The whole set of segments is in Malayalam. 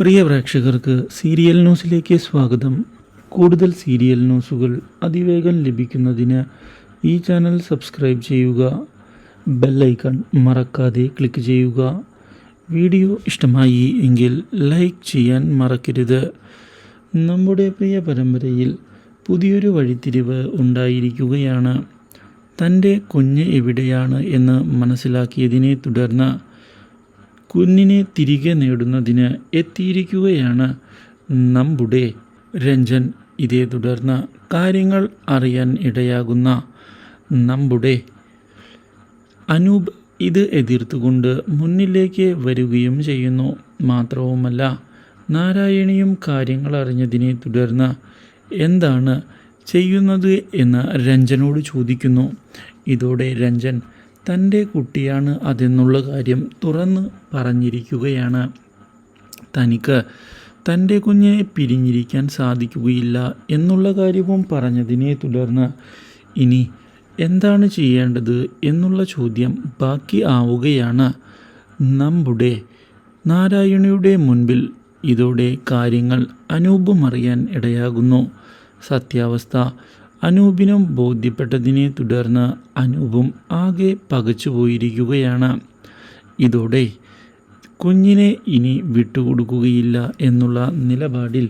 പ്രിയ പ്രേക്ഷകർക്ക് സീരിയൽ ന്യൂസിലേക്ക് സ്വാഗതം. കൂടുതൽ സീരിയൽ ന്യൂസുകൾ അതിവേഗം ലഭിക്കുന്നതിന് ഈ ചാനൽ സബ്സ്ക്രൈബ് ചെയ്യുക. ബെല്ലൈക്കൺ മറക്കാതെ ക്ലിക്ക് ചെയ്യുക. വീഡിയോ ഇഷ്ടമായി എങ്കിൽ ലൈക്ക് ചെയ്യാൻ മറക്കരുത്. നമ്മുടെ പ്രിയ പരമ്പരയിൽ പുതിയൊരു വഴിത്തിരിവ് ഉണ്ടായിരിക്കുകയാണ്. തന്റെ കുഞ്ഞ് എവിടെയാണ് എന്ന് മനസ്സിലാക്കിയതിനെ തുടർന്ന് കുഞ്ഞിനെ തിരികെ നേടുന്നതിന് എത്തിയിരിക്കുകയാണ് നമ്മുടെ രഞ്ജൻ. ഇതേ തുടർന്ന് കാര്യങ്ങൾ അറിയാൻ ഇടയാകുന്ന നമ്മുടെ അനൂപ് ഇത് എതിർത്തുകൊണ്ട് മുന്നിലേക്ക് വരികയും ചെയ്യുന്നു. മാത്രവുമല്ല നാരായണിയും കാര്യങ്ങൾ അറിഞ്ഞതിനെ തുടർന്ന് എന്താണ് ചെയ്യുന്നത് എന്ന് രഞ്ജനോട് ചോദിക്കുന്നു. ഇതോടെ രഞ്ജൻ തന്റെ കുട്ടിയാണ് അതെന്നുള്ള കാര്യം തുറന്ന് പറഞ്ഞിരിക്കുകയാണ്. തനിക്ക് തന്റെ കുഞ്ഞിനെ പിരിഞ്ഞിരിക്കാൻ സാധിക്കുകയില്ല എന്നുള്ള കാര്യവും പറഞ്ഞതിനെ തുടർന്ന് ഇനി എന്താണ് ചെയ്യേണ്ടത് എന്നുള്ള ചോദ്യം ബാക്കി ആവുകയാണ്. നമ്മുടെ നാരായണിയുടെ മുൻപിൽ ഇതോടെ കാര്യങ്ങൾ അനൂപും അറിയാൻ ഇടയാകുന്നു. സത്യാവസ്ഥ അനൂപിനും ബോധ്യപ്പെട്ടതിനെ തുടർന്ന് അനൂപും ആകെ പകച്ചുപോയിരിക്കുകയാണ് ഇതോടെ കുഞ്ഞിനെ ഇനി വിട്ടുകൊടുക്കുകയില്ല എന്നുള്ള നിലപാടിൽ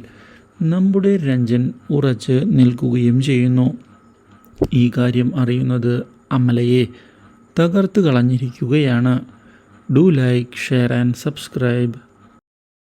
നമ്മുടെ രഞ്ജൻ ഉറച്ച് നിൽക്കുകയും ചെയ്യുന്നു. ഈ കാര്യം അറിയുന്നത് അമലയെ തകർത്ത് കളഞ്ഞിരിക്കുകയാണ്. Do like share and subscribe.